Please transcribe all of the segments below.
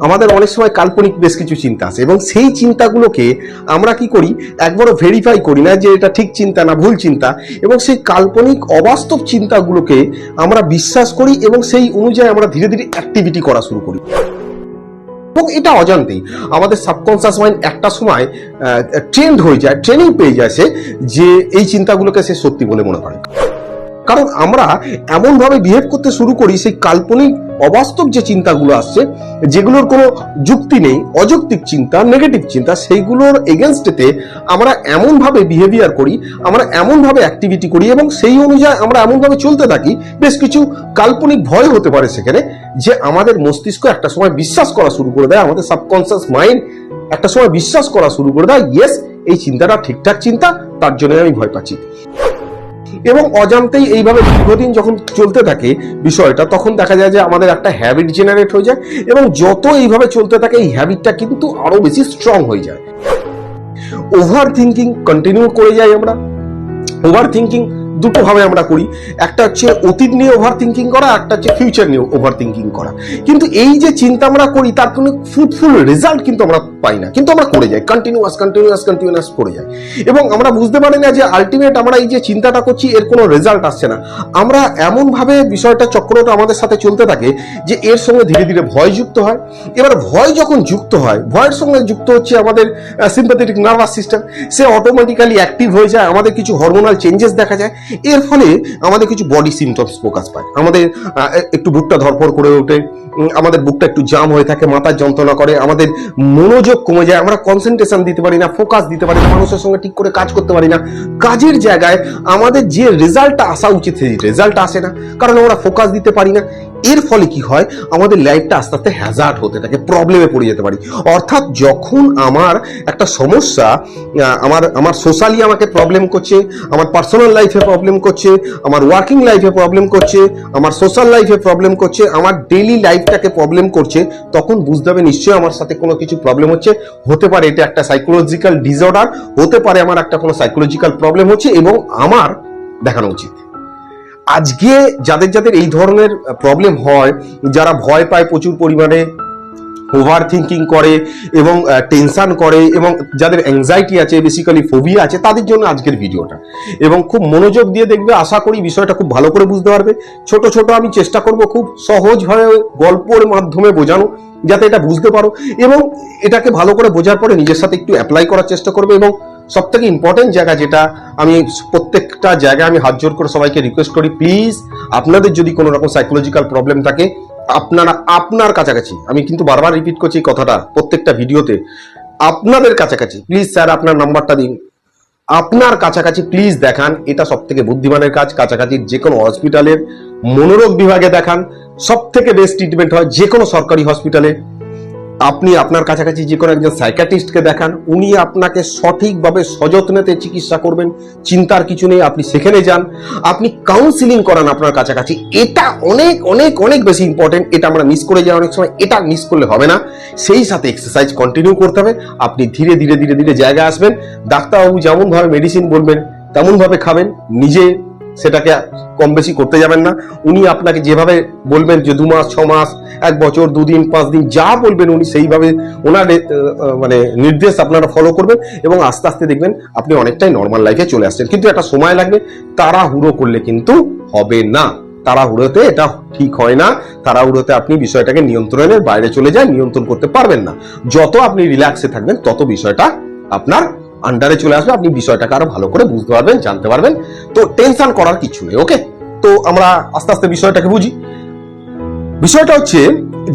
আমাদের অনেক সময় কাল্পনিক বেশ কিছু চিন্তা আছে এবং সেই চিন্তাগুলোকে আমরা কি করি? একবারও ভেরিফাই করি না যে এটা ঠিক চিন্তা না ভুল চিন্তা এবং সেই কাল্পনিক অবাস্তব চিন্তাগুলোকে আমরা বিশ্বাস করি এবং সেই অনুযায়ী আমরা ধীরে ধীরে অ্যাক্টিভিটি করা শুরু করি। এবং এটা অজান্তেই আমাদের সাবকনসিয়াস মাইন্ড একটা সময় ট্রেন্ড হয়ে যায় ট্রেনিং পেয়ে যায় সে যে এই চিন্তাগুলোকে সে সত্যি বলে মনে করে। কারণ আমরা এমনভাবে বিহেভ করতে শুরু করি, সেই কাল্পনিক, অবাস্তব যে চিন্তাগুলো আসছে, যেগুলোর কোনো যুক্তি নেই, অযৌক্তিক চিন্তা নেগেটিভ চিন্তা, সেইগুলোর এগেনস্টেতে আমরা এমনভাবে বিহেভিয়ার করি, আমরা এমনভাবে অ্যাক্টিভিটি করি এবং সেই অনুযায়ী আমরা এমনভাবে চলতে থাকি, বেশ কিছু কাল্পনিক ভয় হতে পারে সেখানে, যে আমাদের মস্তিষ্ক একটা সময় বিশ্বাস করা শুরু করে দেয়, আমাদের সাবকনসিয়াস মাইন্ড একটা সময় বিশ্বাস করা শুরু করে দেয় ইয়েস এই চিন্তাটা ঠিকঠাক চিন্তা, তার জন্য আমি ভয় পাচ্ছি। এবং অজান্তেই এইভাবে দীর্ঘদিন যখন চলতে থাকে বিষয়টা, তখন দেখা যায় যে আমাদের একটা হ্যাবিট জেনারেট হয়ে যায় এবং যত এইভাবে চলতে থাকে, এই হ্যাবিটটা কিন্তু আরও বেশি স্ট্রং হয়ে যায়। ওভার থিঙ্কিং কন্টিনিউ করে যাই আমরা। ওভার থিঙ্কিং দুটো ভাবে আমরা করি। একটা হচ্ছে অতীত নিয়ে ওভার থিঙ্কিং করা, একটা হচ্ছে ফিউচার নিয়ে ওভার থিঙ্কিং করা। কিন্তু এই যে চিন্তা আমরা করি, তার কোনো ফ্রুটফুল রেজাল্ট কিন্তু আমরা পাই না। কিন্তু আমরা করে যাই কন্টিনিউয়াস কন্টিনিউয়াস কন্টিনিউয়াস করে যাই। এবং আমরা বুঝতে পারি না যে আলটিমেট আমরা এই যে চিন্তাটা করছি, এর কোনো রেজাল্ট আসছে না। আমরা এমনভাবে বিষয়টা, চক্রটা আমাদের সাথে চলতে থাকে যে এর সঙ্গে ধীরে ধীরে ভয় যুক্ত হয়। এবার ভয় যখন যুক্ত হয়, ভয়ের সঙ্গে যুক্ত হচ্ছে আমাদের সিম্পাথেটিক নার্ভাস সিস্টেম সে অটোমেটিক্যালি অ্যাক্টিভ হয়ে যায়, আমাদের কিছু হরমোনাল চেঞ্জেস দেখা যায়। এর ফলে আমাদের কিছু বডি সিমটমস প্রকাশ পায়। আমাদের একটু বুকটা ধরপর করে ওঠে আমাদের বুকটা একটু জাম হয়ে থাকে মাথার যন্ত্রণা করে, আমাদের মনোযোগ কমে যায়, আমরা কনসেন্ট্রেশন দিতে পারি না ফোকাস দিতে পারি না, মানুষের সঙ্গে ঠিক করে কাজ করতে পারি না। কাজের জায়গায় আমাদের যে রেজাল্টটা আসা উচিত, সেই রেজাল্ট আসে না। কারণ আমরা ফোকাস দিতে পারি না। এর ফলে কি হয়? আমাদের লাইফটা আস্তে আস্তে হ্যাজার্ড হতে থাকে প্রবলেমে পড়ে যেতে পারি। অর্থাৎ যখন আমার একটা সমস্যা আমার আমার সোশ্যালি আমাকে প্রবলেম করছে, আমার পার্সোনাল লাইফে প্রবলেম করছে, আমার ওয়ার্কিং লাইফে প্রবলেম করছে, আমার সোশ্যাল লাইফে প্রবলেম করছে, আমার ডেইলি লাইফটাকে প্রবলেম করছে, তখন বুঝতে হবে নিশ্চয়ই আমার সাথে কোনো কিছু প্রবলেম হচ্ছে। হতে পারে এটা একটা সাইকোলজিক্যাল ডিসঅর্ডার হতে পারে আমার একটা কোনো সাইকোলজিক্যাল প্রবলেম হচ্ছে এবং আমার দেখানো উচিত। আজকে যাদের যাদের এই ধরনের প্রবলেম হয়, যারা ভয় পায় প্রচুর পরিমাণে ওভার থিঙ্কিং করে এবং টেনশন করে এবং যাদের অ্যাংজাইটি আছে বেসিক্যালি ফোবিয়া আছে, তাদের জন্য আজকের ভিডিওটা এবং খুব মনোযোগ দিয়ে দেখবে, আশা করি বিষয়টা খুব ভালো করে বুঝতে পারবে। ছোট ছোট আমি চেষ্টা করব খুব সহজভাবে গল্পের মাধ্যমে বোঝানো, যাতে এটা বুঝতে পারো। এবং এটাকে ভালো করে বোঝার পরে নিজের সাথে একটু অ্যাপ্লাই করার চেষ্টা করবে এবং সব থেকে ইম্পর্টেন্ট জায়গা যেটা আমি প্রত্যেকটা জায়গায় আমি হাত জোর করে সবাইকে রিকোয়েস্ট করি প্লিজ আপনাদের যদি কোনো রকম সাইকোলজিক্যাল প্রবলেম থাকে, আপনারা, আপনার কাছাকাছি, আমি কিন্তু বারবার রিপিট করছি কথাটা প্রত্যেকটা ভিডিওতে, আপনাদের কাছাকাছি প্লিজ স্যার আপনার নাম্বারটা দিন। আপনার কাছাকাছি প্লিজ দেখান, এটা সব থেকে বুদ্ধিমানের কাজ, কাছাকাছি যে কোনো হসপিটালের মনোরোগ বিভাগে দেখান সব থেকে বেস্ট ট্রিটমেন্ট হয় যে কোনো সরকারি হসপিটালে আপনি আপনার কাছাকাছি যে কোনো একজন সাইকাটিস্টকে দেখান, উনি আপনাকে সঠিকভাবে সযত্নেতে চিকিৎসা করবেন, চিন্তার কিছু নেই, আপনি সেখানে যান, আপনি কাউন্সিলিং করান আপনার কাছাকাছি। এটা অনেক অনেক অনেক বেশি ইম্পর্টেন্ট এটা আমরা মিস করে যাই অনেক সময়, এটা মিস করলে হবে না। সেই সাথে এক্সারসাইজ কন্টিনিউ করতে হবে, আপনি ধীরে ধীরে ধীরে ধীরে জায়গায় আসবেন, ডাক্তারবাবু যেমনভাবে মেডিসিন বলবেন, তেমনভাবে খাবেন, নিজে সেটাকে কম বেশি করতে যাবেন না। উনি আপনাকে যেভাবে বলবেন যে দু মাস, ছ মাস, এক বছর দুদিন পাঁচ দিন, যা বলবেন উনি সেইভাবে ওনার মানে নির্দেশ আপনারা ফলো করবেন এবং আস্তে আস্তে দেখবেন আপনি অনেকটাই নর্মাল লাইফে চলে আসছেন। কিন্তু একটা সময় লাগবে, তাড়াহুড়ো করলে কিন্তু হবে না। তাড়াহুড়োতে এটা ঠিক হয় না। তাড়াহুড়োতে আপনি বিষয়টাকে নিয়ন্ত্রণের বাইরে চলে যায় নিয়ন্ত্রণ করতে পারবেন না। যত আপনি রিল্যাক্সে থাকবেন, তত বিষয়টা আপনার আন্ডারে চলে আসবে, আপনি বিষয়টাকে আরও ভালো করে বুঝতে পারবেন, জানতে পারবেন। তো টেনশন করার কিছু নেই ওকে তো আমরা আস্তে আস্তে বিষয়টাকে বুঝি। বিষয়টা হচ্ছে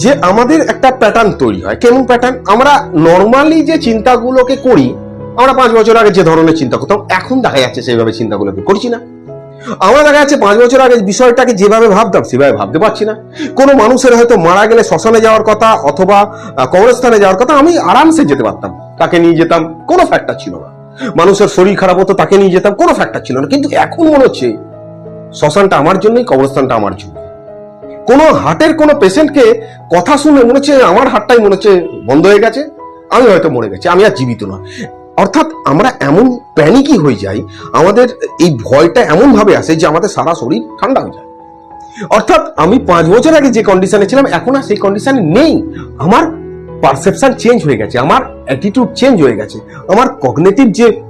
যে আমাদের একটা প্যাটার্ন তৈরি হয়। কেমন প্যাটার্ন আমরা নর্মালি যে চিন্তাগুলোকে করি, আমরা পাঁচ বছর আগে যে ধরনের চিন্তা করতাম, এখন দেখা যাচ্ছে সেইভাবে চিন্তাগুলোকে করছি না। আমার দেখা যাচ্ছে পাঁচ বছর আগে বিষয়টাকে যেভাবে ভাবতাম, সেভাবে ভাবতে পারছি না। কোনো মানুষের হয়তো মারা গেলে শ্মশানে যাওয়ার কথা, অথবা কবরস্থানে যাওয়ার কথা, আমি আরামসে যেতে পারতাম। তাকে নিয়ে যেতাম, কোনো ফ্যাক্টর ছিল না। মানুষের শরীর খারাপ হতো, তাকে নিয়ে যেতাম, কোনো ফ্যাক্টর ছিল না। কিন্তু এখন মনে হচ্ছে, শ্মশানটা আমার জন্যই, কবরস্থানটা আমার জন্য। কোনো হার্টের কোনো পেশেন্টকে কথা শুনে মনে হচ্ছে, আমার হার্টটাই মনে হচ্ছে বন্ধ হয়ে গেছে, আমি হয়তো মরে গেছি, আমি আর জীবিত নয়। অর্থাৎ আমরা এমন প্যানিকই হয়ে যাই, আমাদের এই ভয়টা এমন ভাবে আসে যে আমাদের সারা শরীর ঠান্ডা হয়ে যায়। অর্থাৎ আমি পাঁচ বছর আগে যে কন্ডিশনে ছিলাম, এখন আর সেই কন্ডিশনে নেই। আমার পারসেপশন চেঞ্জ হয়ে গেছে, আমার অ্যাটিটিউড চেঞ্জ হয়ে গেছে, আমার কগনেটিভ যে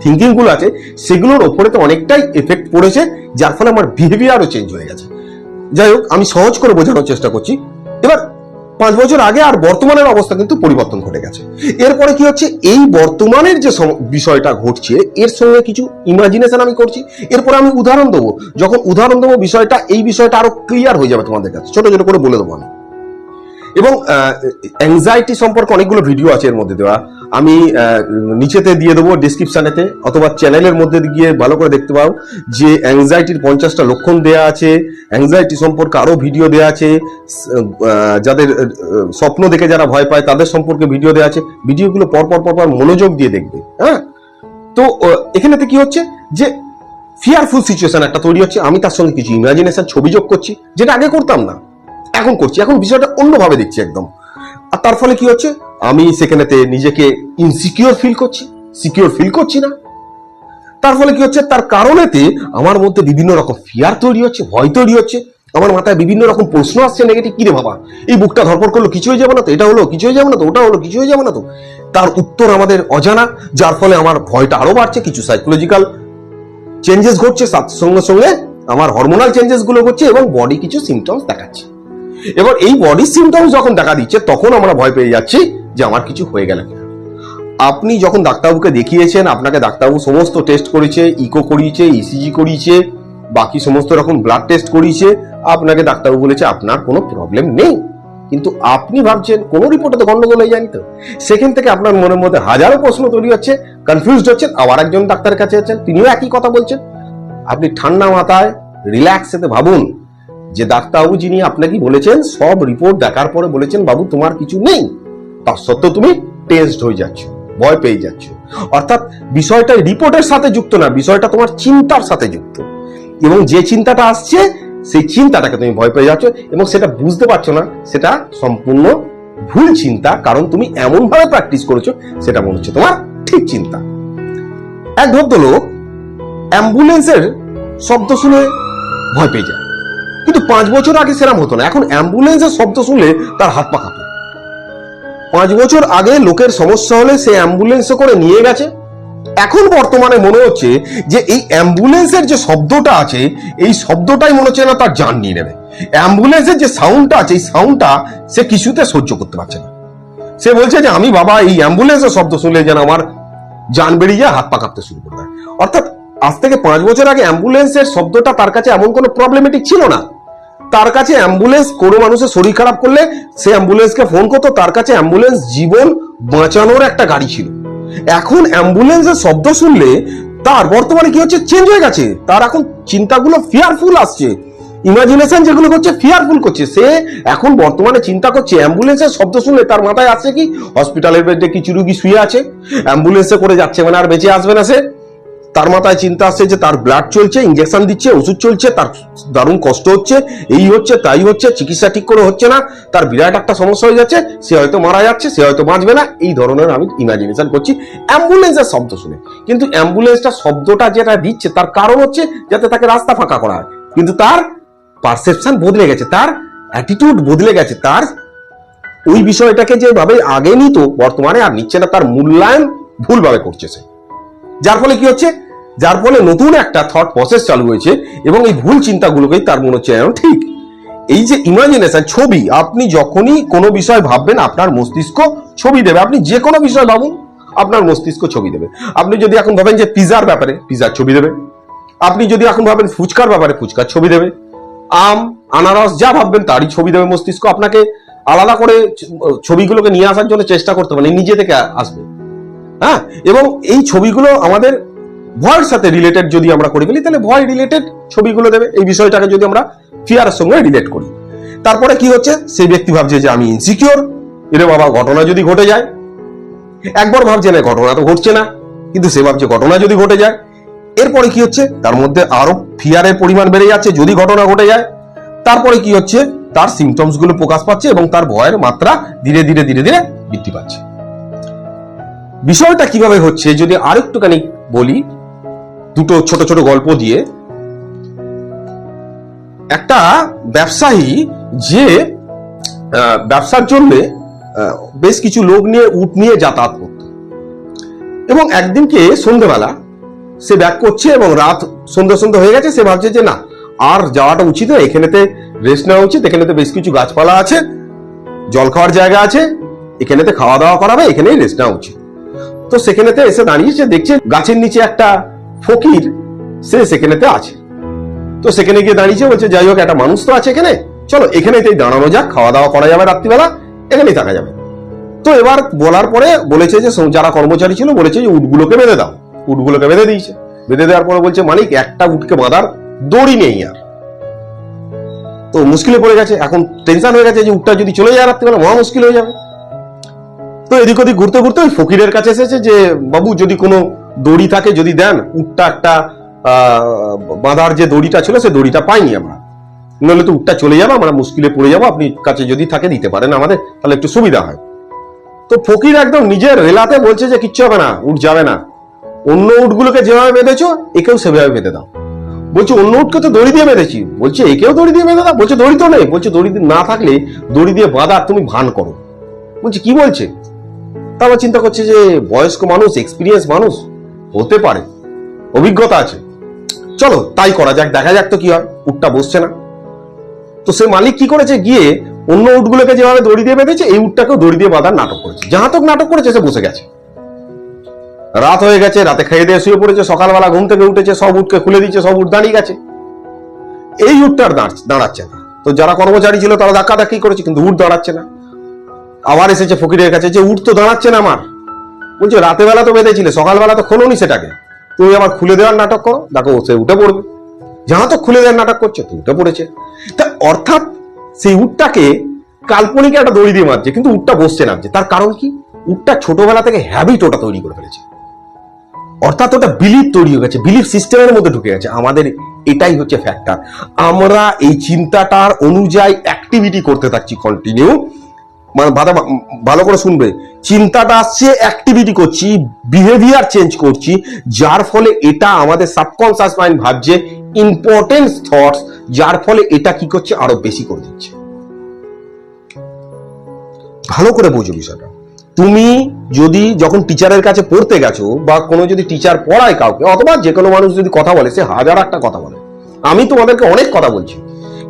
থিঙ্কিংগুলো আছে, সেগুলোর ওপরে তো অনেকটাই এফেক্ট পড়েছে, যার ফলে আমার বিহেভিয়ারও চেঞ্জ হয়ে গেছে। যাই হোক, আমি সহজ করে বোঝানোর চেষ্টা করছি। এবার, পাঁচ বছর আগে আর বর্তমানের অবস্থা কিন্তু পরিবর্তন ঘটে গেছে। এরপরে কি হচ্ছে? এই বর্তমানের যে বিষয়টা ঘটছে, এর সঙ্গে কিছু ইমাজিনেশন আমি করছি। এরপরে আমি উদাহরণ দেবো। যখন উদাহরণ দেবো, বিষয়টা, এই বিষয়টা আরও ক্লিয়ার হয়ে যাবে তোমাদের কাছে। ছোট ছোট করে বলে দেবো আমি। এবং অ্যাংজাইটি সম্পর্কে অনেকগুলো ভিডিও আছে এর মধ্যে দেওয়া। আমি নিচেতে দিয়ে দেবো ডিসক্রিপশনেতে অথবা চ্যানেলের মধ্যে গিয়ে ভালো করে দেখতে পাও যে অ্যাংজাইটির পঞ্চাশটা লক্ষণ দেয়া আছে অ্যাংজাইটি সম্পর্কে আরও ভিডিও দেয়া আছে যাদের স্বপ্ন দেখে যারা ভয় পায় তাদের সম্পর্কে ভিডিও দেওয়া আছে। ভিডিওগুলো পর পরপর পর পর মনোযোগ দিয়ে দেখবে হ্যাঁ? তো এখানেতে কি হচ্ছে যে ফিয়ারফুল সিচুয়েশন একটা তৈরি হচ্ছে। আমি তার সঙ্গে কিছু ইমাজিনেশন ছবি যোগ করছি, যেটা আগে করতাম না। এখন করছি, এখন বিষয়টা অন্যভাবে দেখছি একদম। আর তার ফলে কি হচ্ছে? আমি সেখানেতে নিজেকে ইনসিকিউর ফিল করছি সিকিউর ফিল করছি না। তার ফলে কি হচ্ছে? তার কারণেতে আমার মধ্যে বিভিন্ন রকম ফিয়ার তৈরি হচ্ছে, ভয় তৈরি হচ্ছে। আমার মাথায় বিভিন্ন রকম প্রশ্ন আসছে নেগেটিভ কিরে বাবা, এই বুকটা ধরপড় করল, কিছু হয়ে যাবে না তো? এটা হলো, কিছু হয়ে যাবে না তো? ওটা হলো, কিছু হয়ে যাবে না তো? তার উত্তর আমাদের অজানা, যার ফলে আমার ভয়টা আরও বাড়ছে, কিছু সাইকোলজিক্যাল চেঞ্জেস ঘটছে। সঙ্গে সঙ্গে আমার হরমোনাল চেঞ্জেসগুলো হচ্ছে এবং বডি কিছু সিমটমস দেখাচ্ছে। এবার এই বডি সিমটমস যখন দেখা দিচ্ছে, তখন আমরা ভয় পেয়ে যাচ্ছি যে আমার কিছু হয়ে গেল কিনা। আপনি যখন ডাক্তারবাবুকে দেখিয়েছেন, আপনাকে ডাক্তারবাবু সমস্ত টেস্ট করেছে ইকো করিয়েছে ইসিজি করিয়েছে, বাকি সমস্ত রকম ব্লাড টেস্ট করিয়েছে, আপনাকে ডাক্তারবাবু বলেছে, আপনার কোনো প্রবলেম নেই। কিন্তু আপনি ভাবছেন, কোনো রিপোর্টে তো গন্ডগোল হয়ে যায়নি তো? সেখান থেকে আপনার মনের মধ্যে হাজারো প্রশ্ন তৈরি হচ্ছে কনফিউজড হচ্ছেন, আবার একজন ডাক্তারের কাছে যাচ্ছেন, তিনিও একই কথা বলছেন। আপনি ঠান্ডা মাথায় রিল্যাক্স এতে ভাবুন যে ডাক্তারবাবু যিনি আপনাকে বলেছেন, সব রিপোর্ট দেখার পরে বলেছেন, বাবু, তোমার কিছু নেই। তার সত্ত্বেও তুমি টেস্ট হয়ে যাচ্ছ, ভয় পেয়ে যাচ্ছ। অর্থাৎ বিষয়টা রিপোর্টের সাথে যুক্ত না, বিষয়টা তোমার চিন্তার সাথে যুক্ত। এবং যে চিন্তাটা আসছে, সেই চিন্তাটাকে তুমি ভয় পেয়ে যাচ্ছ এবং সেটা বুঝতে পারছ না, সেটা সম্পূর্ণ ভুল চিন্তা, কারণ তুমি এমন ভাবে প্র্যাকটিস করেছ, সেটা মনে হচ্ছে তোমার ঠিক চিন্তা। এক ভদ্রলোক অ্যাম্বুলেন্সের শব্দ শুনে ভয় পেয়ে যায়। কিন্তু পাঁচ বছর আগে সেরাম হতো না। এখন অ্যাম্বুলেন্সের শব্দ শুনলে তার হাত পা কাঁপে। পাঁচ বছর আগে লোকের সমস্যা হলে সে অ্যাম্বুলেন্সে করে নিয়ে গেছে। এখন বর্তমানে মনে হচ্ছে যে এই অ্যাম্বুলেন্সের যে শব্দটা আছে, এই শব্দটাই মনে হচ্ছে না তার জান নিয়ে নেবে। অ্যাম্বুলেন্সের যে সাউন্ডটা আছে, এই সাউন্ডটা সে কিছুতে সহ্য করতে পারছে না। সে বলছে যে, আমি বাবা, এই অ্যাম্বুলেন্সের শব্দ শুনলে যেন আমার জান বেরিয়ে যায়, হাত পা কাঁপতে শুরু করে দেয়। অর্থাৎ আজ থেকে পাঁচ বছর আগে অ্যাম্বুলেন্সের শব্দটা তার কাছে এমন কোনো প্রবলেমেটিক ছিল না। তার কাছে অ্যাম্বুলেন্স, কোনো মানুষের শরীর খারাপ করলে সে অ্যাম্বুলেন্সকে ফোন করতো, তার কাছে অ্যাম্বুলেন্স জীবন বাঁচানোর একটা গাড়ি ছিল। এখন অ্যাম্বুলেন্সের শব্দ শুনলে তার বর্তমানে কি হচ্ছে চেঞ্জ হয়ে গেছে। তার এখন চিন্তাগুলো ফিয়ারফুল আসছে। ইমাজিনেশন যেগুলো করছে ফিয়ারফুল করছে। সে এখন বর্তমানে চিন্তা করছে, অ্যাম্বুলেন্সের শব্দ শুনলে তার মাথায় আসছে কি হসপিটালের বেডে কিছু রুগী শুয়ে আছে, অ্যাম্বুলেন্সে করে যাচ্ছে মানে আর বেঁচে আসবে না সে। তার মাথায় চিন্তা আসছে যে তার ব্লাড চলছে ইঞ্জেকশন দিচ্ছে, ওষুধ চলছে, তার দারুণ কষ্ট হচ্ছে, এই হচ্ছে, তাই হচ্ছে, চিকিৎসা ঠিক করে হচ্ছে না, তার বিরাট একটা সমস্যা হয়ে যাচ্ছে, সে হয়তো মারা যাচ্ছে, সে হয়তো বাঁচবে না, এই ধরনের আমি ইমাজিনেশন করছি। অ্যাম্বুলেন্সের শব্দ শুনে। কিন্তু অ্যাম্বুলেন্সটা শব্দটা যেটা দিচ্ছে, তার কারণ হচ্ছে যাতে তাকে রাস্তা ফাঁকা করা হয়। কিন্তু তার পারসেপশন বদলে গেছে, তার অ্যাটিটিউড বদলে গেছে, তার ওই বিষয়টাকে যেভাবে আগে নিত, বর্তমানে আর নিচ্ছে না, তার মূল্যায়ন ভুলভাবে করছে সে। যার ফলে কি হচ্ছে? যার ফলে নতুন একটা থট প্রসেস চালু হয়েছে এবং এই ভুল চিন্তাগুলোকেই তার মনে হচ্ছে যেন ঠিক। এই যে ইমাজিনেশন ছবি, আপনি যখনই কোনো বিষয় ভাববেন, আপনার মস্তিষ্ক ছবি দেবে। আপনি যে কোনো বিষয় ভাবুন, আপনার মস্তিষ্ক ছবি দেবে। আপনি যদি এখন ভাবেন যে পিজার ব্যাপারে পিজার ছবি দেবে। আপনি যদি এখন ভাবেন ফুচকার ব্যাপারে, ফুচকার ছবি দেবে। আম, আনারস, যা ভাববেন, তারই ছবি দেবে মস্তিষ্ক। আপনাকে আলাদা করে ছবিগুলোকে নিয়ে আসার জন্য চেষ্টা করতে পারেন নিজে থেকে আসবে। হ্যাঁ? এবং এই ছবিগুলো আমাদের ভয়ের সাথে রিলেটেড যদি আমরা করে ফেলি তাহলে ভয় রিলেটেড ছবিগুলো দেবে। এই বিষয়টাকে যদি আমরা ফিয়ারের সঙ্গে রিলেট করি। তারপরে কি হচ্ছে? সেই ব্যক্তি ভাবছে যে আমি ইনসিকিওর এরে বাবা, ঘটনা যদি ঘটে যায়, একবার ভাবছে, না, ঘটনা তো ঘটছে না। কিন্তু সে ভাবছে, ঘটনা যদি ঘটে যায়। এরপরে কি হচ্ছে? তার মধ্যে আরও ফিয়ারের পরিমাণ বেড়ে যাচ্ছে, যদি ঘটনা ঘটে যায়। তারপরে কি হচ্ছে? তার সিমটমসগুলো প্রকাশ পাচ্ছে এবং তার ভয়ের মাত্রা ধীরে ধীরে ধীরে ধীরে বৃদ্ধি পাচ্ছে। বিষয়টা কীভাবে হচ্ছে? যদি আরেকটুখানি বলি দুটো ছোট ছোট গল্প দিয়ে একটা ব্যবসায়ী যে ব্যবসার জন্য বেশ কিছু লোক নিয়ে, উট নিয়ে যাতায়াত করত। এবং একদিনকে সন্ধ্যেবেলা সে ব্যাক করছে এবং রাত সন্ধ্যে সন্ধ্যে হয়ে গেছে, সে ভাবছে যে না, আর যাওয়াটা উচিত না এখানেতে রেস্ট নেওয়া উচিত, এখানেতে বেশ কিছু গাছপালা আছে, জল খাওয়ার জায়গা আছে, এখানেতে খাওয়া দাওয়া করাবে, এখানেই রেস্ট নেওয়া উচিত। তো সেখানেতে এসে দাঁড়িয়েছে দেখছে, গাছের নিচে একটা ফকির, সে সেখানেতে আছে। তো সেখানে গিয়ে দাঁড়িয়েছে, বলছে, যাই হোক, একটা মানুষ তো আছে এখানে। চলো এখানেতেই দাঁড়ানো যাক খাওয়া দাওয়া করা যাবে রাত্রিবেলা, এখানেই থাকা যাবে। তো এবার বলার পরে বলেছে যে যারা কর্মচারী ছিল, বলেছে যে, উটগুলোকে বেঁধে দাও। উটগুলোকে বেঁধে দিয়েছে। বেঁধে দেওয়ার পরে বলছে, মালিক, একটা উটকে বাঁধার দড়ি নেই আর। তো মুশকিলে পড়ে গেছে। এখন টেনশন হয়ে গেছে যে, উটটা যদি চলে যায় রাত্রিবেলা, মহা মুশকিল হয়ে যাবে। তো এদিক ওদিক ঘুরতে ঘুরতে ওই ফকিরের কাছে এসেছে যে, বাবু, যদি কোনো দড়ি থাকে যদি দেন, উটটা একটা বাঁধার যে দড়িটা ছিল সে দড়িটা পাইনি আমরা। নইলে তো উটটা চলে যাব, আমরা মুশকিলে পড়ে যাব, আপনি কাছে যদি থাকে দিতে পারেন আমাদের, তাহলে একটু সুবিধা হয়। তো ফকির একদম নিজের রেলাতে বলছে যে কিচ্ছু হবে না উঠ যাবে না। অন্য উটগুলোকে যেভাবে বেঁধেছো, একেও সেভাবে বেঁধে দাও। বলছে, অন্য উটকে তো দড়ি দিয়ে বেঁধেছি। বলছে, একেও দড়ি দিয়ে বেঁধে দাও? বলছে, দড়ি তো নেই। বলছে, দড়ি না থাকলে দড়ি দিয়ে বাঁধা তুমি ভান করো। বলছে, কি বলছে? তারপর চিন্তা করছে যে বয়স্ক মানুষ এক্সপিরিয়েন্স মানুষ হতে পারে। অভিজ্ঞতা আছে। চলো, তাই করা যাক, দেখা যাক তো কি হয়। উটটা বসছে না। তো সে মালিক কি করেছে? গিয়ে অন্য উটগুলোকে যেভাবে দড়ি দিয়ে বেঁধেছে, এই উটটাকেও দড়ি দিয়ে বাঁধার নাটক করেছে। যাহা তক নাটক করেছে, সে বসে গেছে। রাত হয়ে গেছে, রাতে খেয়ে দিয়ে শুয়ে পড়েছে, সকালবেলা ঘুম থেকে উঠেছে, সব উটকে খুলে দিচ্ছে সব উট দাঁড়িয়ে গেছে। এই উটটার দাঁড়- দাঁড়াচ্ছে না। তো যারা কর্মচারী ছিল, তারা ধাক্কা ধাক্কি করেছে, কিন্তু উট দাঁড়াচ্ছে না। আবার এসেছে ফকিরের কাছে, যে উট তো দাঁড়াচ্ছে না আমার। বলছে রাতে বেলা তো বেঁধেছিলে সকালবেলা তো খোলোনি সেটাকে। তুমি আবার খুলে দেওয়ার নাটক করো, দেখো সে উঠে পড়বে। যাহা তো খুলে দেওয়ার নাটক করছে, তো উঠে পড়েছে। তা অর্থাৎ সেই উটটাকে কাল্পনিক একটা দড়ি দিয়ে মারছে, কিন্তু উটটা বসছে নামছে তার কারণ কি? উটটা ছোটবেলা থেকে হ্যাবিট ওটা তৈরি করে ফেলেছে। অর্থাৎ ওটা বিলিভ তৈরি হয়ে গেছে বিলিভ সিস্টেমের মধ্যে ঢুকে গেছে। আমাদের এটাই হচ্ছে ফ্যাক্টর আমরা এই চিন্তাটার অনুযায়ী অ্যাক্টিভিটি করতে থাকছি কন্টিনিউ মানে ভালো- করে শুনবে। চিন্তাটা আসছে অ্যাক্টিভিটি করছি বিহেভিয়ার চেঞ্জ করছি, যার ফলে এটা আমাদের সাবকনসিয়াস মাইন্ড ভাবছে ইম্পর্টেন্ট থটস যার ফলে এটা কি করছে, আরও বেশি করে দিচ্ছে। ভালো করে বোঝো বিষয়টা। তুমি যদি যখন টিচারের কাছে পড়তে গেছো, বা কোনো যদি টিচার পড়ায় কাউকে, অথবা যে কোনো মানুষ যদি কথা বলে, সে হাজার একটা কথা বলে। আমি তোমাদেরকে অনেক কথা বলছি।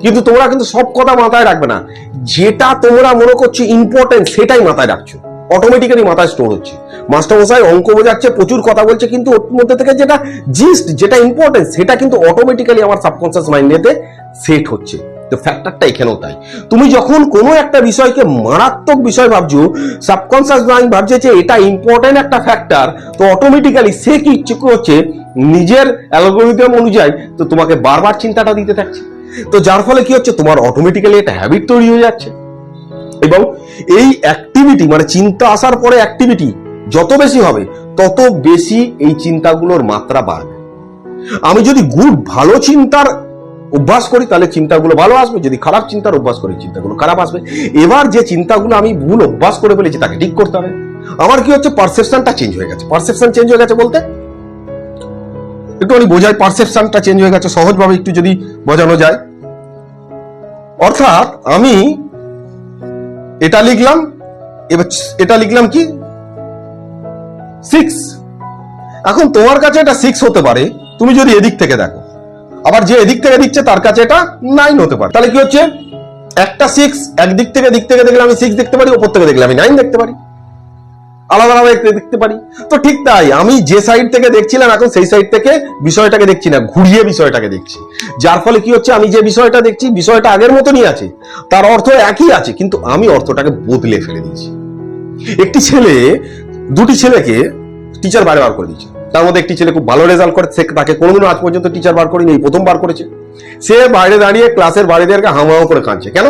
কিন্তু তোমরা কিন্তু সব কথা মাথায় রাখবে না। যেটা তোমরা মনে করছ ইম্পর্টেন্ট সেটাই মাথায় রাখছো। অটোমেটিক্যালি মাথায় স্টোর হচ্ছে। মাস্টারমশাই অঙ্ক বোঝাচ্ছে, প্রচুর কথা বলছে, কিন্তু ওর মধ্যে থেকে যেটা জিস্ট যেটা ইম্পর্টেন্ট সেটা কিন্তু অটোমেটিক্যালি আমার সাবকনসিয়াস মাইন্ডেতে সেট হচ্ছে। তো ফ্যাক্টরটা এখানেও তাই। তুমি যখন কোনো একটা বিষয়কে মারাত্মক বিষয় ভাবছ সাবকনসিয়াস মাইন্ড ভাবছে যে এটা ইম্পর্টেন্ট একটা ফ্যাক্টর তো অটোমেটিক্যালি সে কি ইচ্ছে করছে? নিজের অ্যালগোরিদম অনুযায়ী তো তোমাকে বারবার চিন্তাটা দিতে থাকছে। তো যার ফলে কি হচ্ছে? তোমার অটোমেটিক্যালি একটা হ্যাবিট তৈরি হয়ে যাচ্ছে। এবং এই অ্যাক্টিভিটি মানে চিন্তা আসার পরে অ্যাক্টিভিটি যত বেশি হবে, তত বেশি এই চিন্তাগুলোর মাত্রা বাড়বে। আমি যদি গুড ভালো চিন্তার অভ্যাস করি, তাহলে চিন্তাগুলো ভালো আসবে। যদি খারাপ চিন্তার অভ্যাস করি, চিন্তাগুলো খারাপ আসবে। এবার যে চিন্তাগুলো আমি ভুল অভ্যাস করে ফেলেছি, তাকে ঠিক করতে হবে। আমার কি হচ্ছে পারসেপশনটা চেঞ্জ হয়ে গেছে। পারসেপশন চেঞ্জ হয়ে গেছে বলতে? একটু বোঝাই পারসেপশনটা চেঞ্জ হয়ে গেছে। সহজভাবে একটু যদি বোঝানো যায়। অর্থাৎ আমি এটা লিখলাম, এবার এটা লিখলাম কি? সিক্স এখন তোমার কাছে এটা সিক্স হতে পারে। তুমি যদি এদিক থেকে দেখো। আবার যে এদিক থেকে দিচ্ছে তার কাছে এটা নাইন হতে পারে। তাহলে কি হচ্ছে? একটা সিক্স একদিক থেকে দিক থেকে দেখলে আমি সিক্স দেখতে পারি, ওপর থেকে দেখলে আমি নাইন দেখতে পারি। আলাদা আলাদা দেখতে পারি। তো ঠিক তাই, আমি যে সাইড থেকে দেখছিলাম, এখন সেই সাইড থেকে বিষয়টাকে দেখছি না, ঘুরিয়ে বিষয়টাকে দেখছি। যার ফলে কি হচ্ছে, আমি যে বিষয়টা দেখছি, বিষয়টা আগের মতনই আছে। তার অর্থ একই আছে, কিন্তু আমি অর্থটাকে বদলে ফেলে দিয়েছি। একটি ছেলে, দুটি ছেলেকে টিচার বাইরে বার করে দিয়েছে। তার মধ্যে একটি ছেলে খুব ভালো রেজাল্ট করে তাকে কোনোদিনও আজ পর্যন্ত টিচার বার করেনি প্রথম বার করেছে। সে বাইরে দাঁড়িয়ে ক্লাসের বাইরে দাঁড়িয়ে হাওয়া করে কাঁদছে। কেন?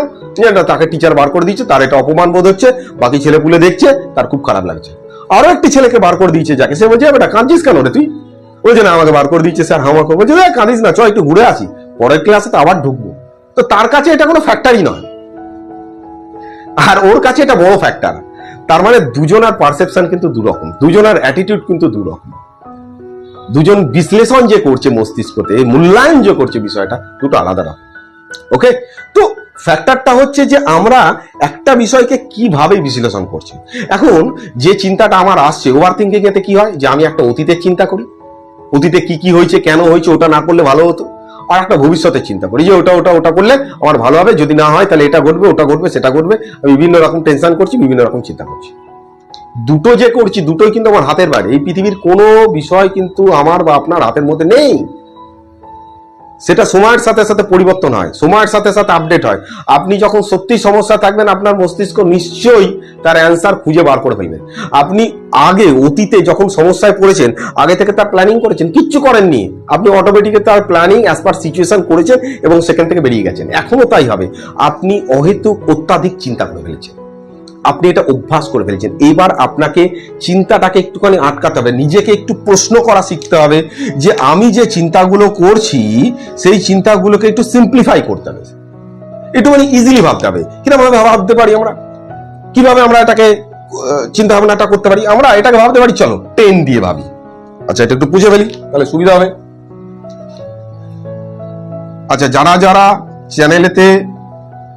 তাকে টিচার বার করে দিয়েছে, তার এটা অপমান বোধ হচ্ছে, বাকি ছেলে পুলে দেখছে, তার খুব খারাপ লাগছে। আরও একটি ছেলেকে বার করে দিয়েছে যাকে, সে বলছে বেটা, কাঁদছিস কেন রে তুই? বলছে না আমাকে বার করে দিচ্ছে স্যার হাওয়া করে। বলছে কাঁদিস না চ একটু ঘুরে আসি। পরের ক্লাসে তো আবার ঢুকবো। তো তার কাছে এটা কোনো ফ্যাক্টরই নয়। আর ওর কাছে এটা বড় ফ্যাক্টর তার মানে দুজনার পারসেপশন কিন্তু দুরকম, দুজনার অ্যাটিটিউড কিন্তু দুরকম। দুজন বিশ্লেষণ যে করছে মস্তিষ্কতে মূল্যায়ন যে করছে বিষয়টা, দুটো আলাদা রকম। ওকে তো ফ্যাক্টরটা হচ্ছে যে আমরা একটা বিষয়কে কীভাবে বিশ্লেষণ করছি। এখন যে চিন্তাটা আমার আসছে ওভার থিঙ্কিং এতে কি হয়? যে আমি একটা অতীতের চিন্তা করি। অতীতে কি কি হয়েছে, কেন হয়েছে, ওটা না করলে ভালো হতো। আর একটা ভবিষ্যতের চিন্তা করি যে ওটা ওটা ওটা করলে আমার ভালো হবে। যদি না হয়, তাহলে এটা ঘটবে, ওটা ঘটবে, সেটা ঘটবে। আমি বিভিন্ন রকম টেনশন করছি, বিভিন্ন রকম চিন্তা করছি। দুটো যে করছি, দুটোই কিন্তু আমার হাতের বাইরে এই পৃথিবীর কোনো বিষয় কিন্তু আমার বা আপনার হাতের মধ্যে নেই। সেটা সময়ের সাথে সাথে পরিবর্তন হয়, সময়ের সাথে সাথে আপডেট হয়। আপনি যখন সত্যি সমস্যা থাকবেন, আপনার মস্তিষ্ক নিশ্চয়ই তার অ্যান্সার খুঁজে বার করে ফেলবেন আপনি আগে, অতীতে যখন সমস্যায় পড়েছেন, আগে থেকে তার প্ল্যানিং করেছেন, কিচ্ছু করেননি। আপনি অটোমেটিকে তার প্ল্যানিং অ্যাজ পার সিচুয়েশন করেছেন এবং সেখান থেকে বেরিয়ে গেছেন। এখনও তাই হবে। আপনি অহেতুক অত্যাধিক চিন্তা করে ফেলেছেন। আপনি এটা অভ্যাস করে ফেলেছেন। এবার আপনাকে চিন্তাটাকে একটুখানি আটকাতে হবে। নিজেকে একটু প্রশ্ন করা শিখতে হবে যে, আমি যে চিন্তাগুলো করছি, সেই চিন্তাগুলোকে একটু সিম্পলিফাই করতে হবে। একটুখানি ইজিলি ভাবতে হবে। কীরকম ভাবে ভাবতে পারি আমরা? কীভাবে আমরা এটাকে চিন্তা ভাবনাটা করতে পারি? আমরা এটাকে ভাবতে পারি, চলো টেন দিয়ে ভাবি। আচ্ছা এটা একটু বুঝে ফেলি, তাহলে সুবিধা হবে। আচ্ছা যারা যারা চ্যানেলেতে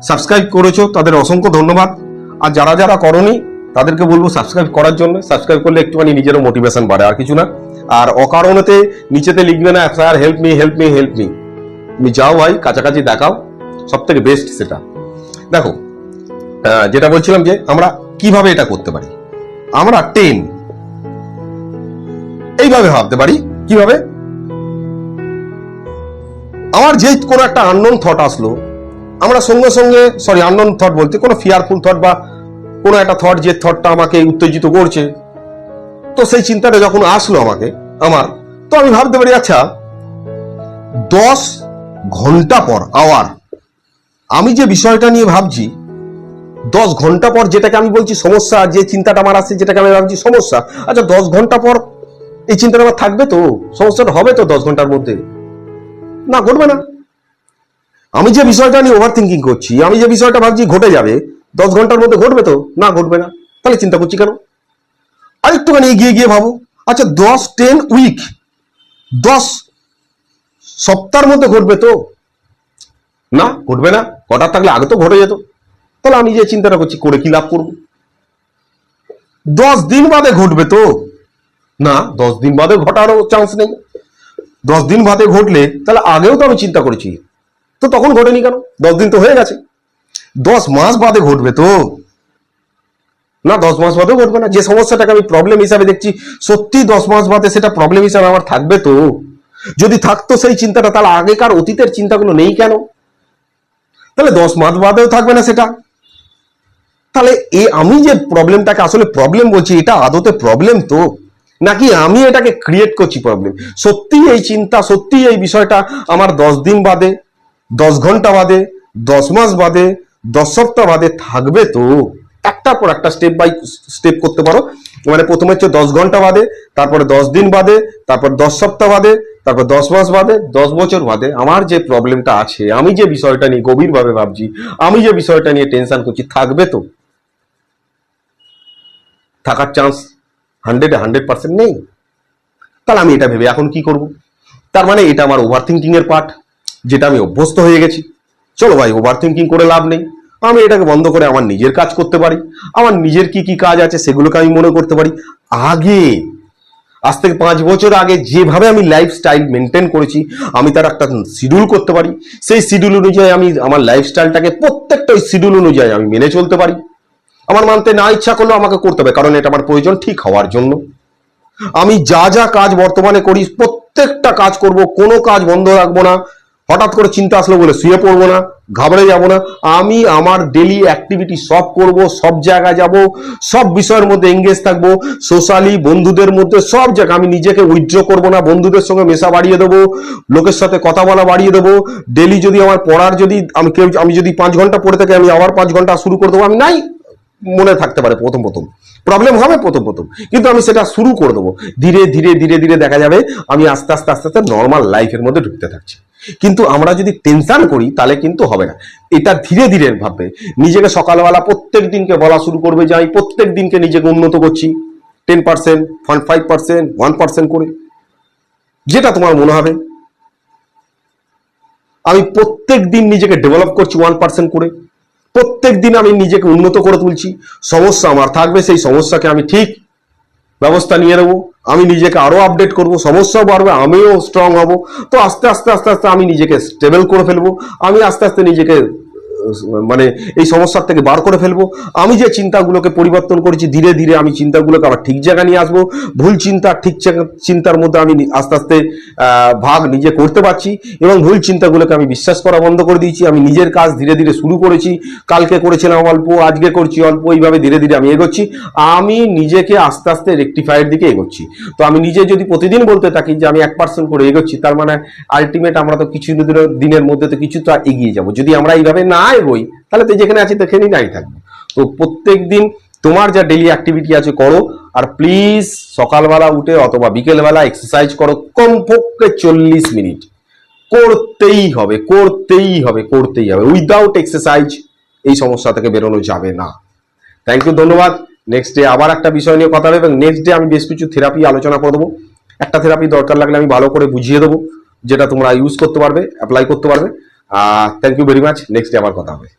সাবস্ক্রাইব করেছ, তাদের অসংখ্য ধন্যবাদ। আর যারা যারা করনি, তাদেরকে বলব সাবস্ক্রাইব করার জন্য। সাবস্ক্রাইব করলে একটুখানি নিজেরও মোটিভেশন বাড়ে, আর কিছু না। আর অকারণেতে নিচেতে লিখবে না, sir help me help me help me তুমি যাও ভাই, কাছাকাছি দেখাও। সব থেকে বেস্ট সেটা। দেখো যেটা বলছিলাম যে আমরা কীভাবে এটা করতে পারি? আমরা টেন এইভাবে ভাবতে পারি, কীভাবে? আমার যে কোনো একটা আননোন থট আসলো আমরা সঙ্গে সঙ্গে সরি আননোন থট বলতে, কোনো ফিয়ারফুল থট বা কোনো একটা থট যে থটটা আমাকে উত্তেজিত করছে, তো সেই চিন্তাটা যখন আসলো আমাকে, আমার, তো আমি ভাবতে পারি আচ্ছা দশ ঘণ্টা পর আওয়ার আমি যে বিষয়টা নিয়ে ভাবছি, দশ ঘণ্টা পর যেটাকে আমি বলছি সমস্যা, যে চিন্তাটা আমার আসছে যেটাকে আমি ভাবছি সমস্যা আচ্ছা দশ ঘণ্টা পর এই চিন্তাটা আমার থাকবে তো, সমস্যাটা হবে তো দশ ঘণ্টার মধ্যে? না, ঘটবে না। আমি যে বিষয়টা নিয়ে ওভার থিঙ্কিং করছি, আমি যে বিষয়টা ভাবছি ঘটে যাবে, দশ ঘণ্টার মধ্যে ঘটবে তো? না, ঘটবে না। তাহলে চিন্তা করছি কেন? আর একটুখানি এগিয়ে গিয়ে ভাবো। আচ্ছা দশ টেন উইক দশ সপ্তাহের মধ্যে ঘটবে তো? না, ঘটবে না। ঘটার থাকলে আগে তো ঘটে যেত। তাহলে আমি যে চিন্তাটা করছি, করে কি লাভ করব? দশ দিন বাদে ঘটবে তো? না, দশ দিন বাদে ঘটারও চান্স নেই। দশ দিন বাদে ঘটলে, তাহলে আগেও তো আমি চিন্তা করেছি। তো তখন ঘটেনি কেন? দশ দিন তো হয়ে গেছে। দশ মাস বাদে ঘটবে তো। না, দশ মাস বাদেও ঘটবে না। যে সমস্যাটাকে আমি প্রবলেম হিসাবে দেখছি সত্যি দশ মাস বাদে সেটা প্রবলেম হিসাবে আমার থাকবে তো। যদি থাকতো সেই চিন্তাটা, তাহলে আগেকার অতীতের চিন্তাগুলো নেই কেন? তাহলে দশ মাস বাদেও থাকবে না সেটা। তাহলে এ আমি যে প্রবলেমটাকে আসলে প্রবলেম বলছি, এটা আদতে প্রবলেম তো। নাকি আমি এটাকে ক্রিয়েট করছি প্রবলেম সত্যি এই চিন্তা সত্যি এই বিষয়টা আমার দশ দিন বাদে দশ ঘণ্টা বাদে, দশ মাস বাদে, দশ সপ্তাহ বাদে থাকবে তো। একটার পর একটা স্টেপ বাই স্টেপ করতে পারো। মানে প্রথমে হচ্ছে দশ ঘণ্টা বাদে, তারপরে দশ দিন বাদে, তারপর দশ সপ্তাহ বাদে, তারপর দশ মাস বাদে, দশ বছর বাদে। আমার যে প্রবলেমটা আছে, আমি যে বিষয়টা নিয়ে গভীরভাবে ভাবছি, আমি যে বিষয়টা নিয়ে টেনশন করছি, থাকবে তো? থাকার চান্স হান্ড্রেডে হান্ড্রেড পার্সেন্ট নেই। তাহলে আমি এটা ভেবে এখন কি করব? তার মানে এটা আমার ওভার থিঙ্কিং এর পার্ট যেটা আমি অভ্যস্ত হয়ে গেছি। চলো ভাই ওভার থিঙ্কিং করে লাভ নেই। আমি এটাকে বন্ধ করে আমার নিজের কাজ করতে পারি। আমার নিজের কি কি কাজ আছে সেগুলোকে আমি মনে করতে পারি। আগে, আজ থেকে পাঁচ বছর আগে যেভাবে আমি লাইফস্টাইল মেনটেন করেছি, আমি তার একটা শিডিউল করতে পারি। সেই শিডিউল অনুযায়ী আমি আমার লাইফস্টাইলটাকে প্রত্যেকটা ওই শিডিউল অনুযায়ী আমি মেনে চলতে পারি। আমার মানতে না ইচ্ছা করলেও আমাকে করতে হবে, কারণ এটা আমার প্রয়োজন ঠিক হওয়ার জন্য। আমি যা যা কাজ বর্তমানে করি, প্রত্যেকটা কাজ করব, কোনো কাজ বন্ধ রাখব না। হঠাৎ করে চিন্তা আসলো বলে শুয়ে পড়ব না, ঘাবড়ে যাব না। আমি আমার ডেলি অ্যাক্টিভিটি সব করব, সব জায়গায় যাব, সব বিষয়ের মধ্যে এঙ্গেজ থাকব সোশ্যালি বন্ধুদের মধ্যে সব জায়গায় আমি নিজেকে উইথড্র করব না, বন্ধুদের সঙ্গে মেশা বাড়িয়ে দেবো, লোকের সাথে কথা বলা বাড়িয়ে দেবো ডেলি যদি আমার পড়ার যদি আমি কেউ, আমি যদি পাঁচ ঘণ্টা পড়ে থাকি, আমি আবার পাঁচ ঘণ্টা শুরু করে দেবো, আমি নাই, মনে থাকতে পারে প্রথম প্রথম। প্রবলেম হবে প্রথম প্রথম, কিন্তু আমি সেটা শুরু করে দেবো। ধীরে ধীরে ধীরে ধীরে দেখা যাবে, আমি আস্তে আস্তে আস্তে আস্তে নর্মাল লাইফের মধ্যে ঢুকতে থাকছি। কিন্তু আমরা যদি টেনশন করি, তাহলে কিন্তু হবে না। এটা ধীরে ধীরে ভাববে। নিজেকে সকালবেলা প্রত্যেক দিনকে বলা শুরু করবে যে, আমি প্রত্যেক দিনকে নিজেকে উন্নত করছি। Ten percent point five percent one percent করে। যেটা তোমার মনে হবে। আমি প্রত্যেক দিন নিজেকে ডেভেলপ করছি ওয়ান পার্সেন্ট করে। প্রত্যেক দিন আমি নিজেকে উন্নত করে তুলছি। সমস্যা আমার থাকবে, সেই সমস্যাকে আমি ঠিক ব্যবস্থা নিয়ে নেব। আমি নিজেকে আরও আপডেট করব। সমস্যাও বাড়বে, আমিও স্ট্রং হব। তো আস্তে আস্তে আস্তে আস্তে আমি নিজেকে স্টেবল করে ফেলব। আমি আস্তে আস্তে নিজেকে মানে এই সমস্যার থেকে বার করে ফেলব। আমি যে চিন্তাগুলোকে পরিবর্তন করেছি, ধীরে ধীরে আমি চিন্তাগুলোকে আবার ঠিক জায়গায় নিয়ে আসব। ভুল চিন্তা, ঠিক চিন্তার মধ্যে আমি আস্তে আস্তে ভাগ নিজে করতে পারছি এবং ভুল চিন্তাগুলোকে আমি বিশ্বাস করা বন্ধ করে দিয়েছি। আমি নিজের কাজ ধীরে ধীরে শুরু করেছি। কালকে করেছিলাম অল্প, আজকে করছি অল্প, এইভাবে ধীরে ধীরে আমি এগোচ্ছি। আমি নিজেকে আস্তে আস্তে রেকটিফাইয়ের দিকে এগোচ্ছি। তো আমি নিজে যদি প্রতিদিন বলতে থাকি যে আমি এক পার্সেন্ট করে এগোচ্ছি, তার মানে আলটিমেট আমরা তো কিছু দিনের মধ্যে তো কিছুটা এগিয়ে যাব। যদি আমরা এইভাবে না এগোই তাহলে তো যেখানে আছি সেখানেই নাই থাকব। তো প্রত্যেক দিন তোমার যা ডেলি অ্যাক্টিভিটি আছে করো, আর প্লিজ সকালবেলা উঠে অথবা বিকেলবেলা এক্সারসাইজ করো, কমপক্ষে চল্লিশ মিনিট। করতেই হবে করতেই হবে করতেই হবে। উইদাউট এক্সারসাইজ এই সমস্যা থেকে বেরোনো যাবে না। থ্যাংক ইউ ধন্যবাদ। নেক্সট ডে আবার একটা বিষয় নিয়ে কথা হবে, এবং নেক্সট ডে আমি বেশ কিছু থেরাপি আলোচনা করে দেবো। একটা থেরাপি দরকার লাগলে আমি ভালো করে বুঝিয়ে দেবো, যেটা তোমরা ইউজ করতে পারবে অ্যাপ্লাই করতে পারবে। Thank you very much next day আমার কথা হবে।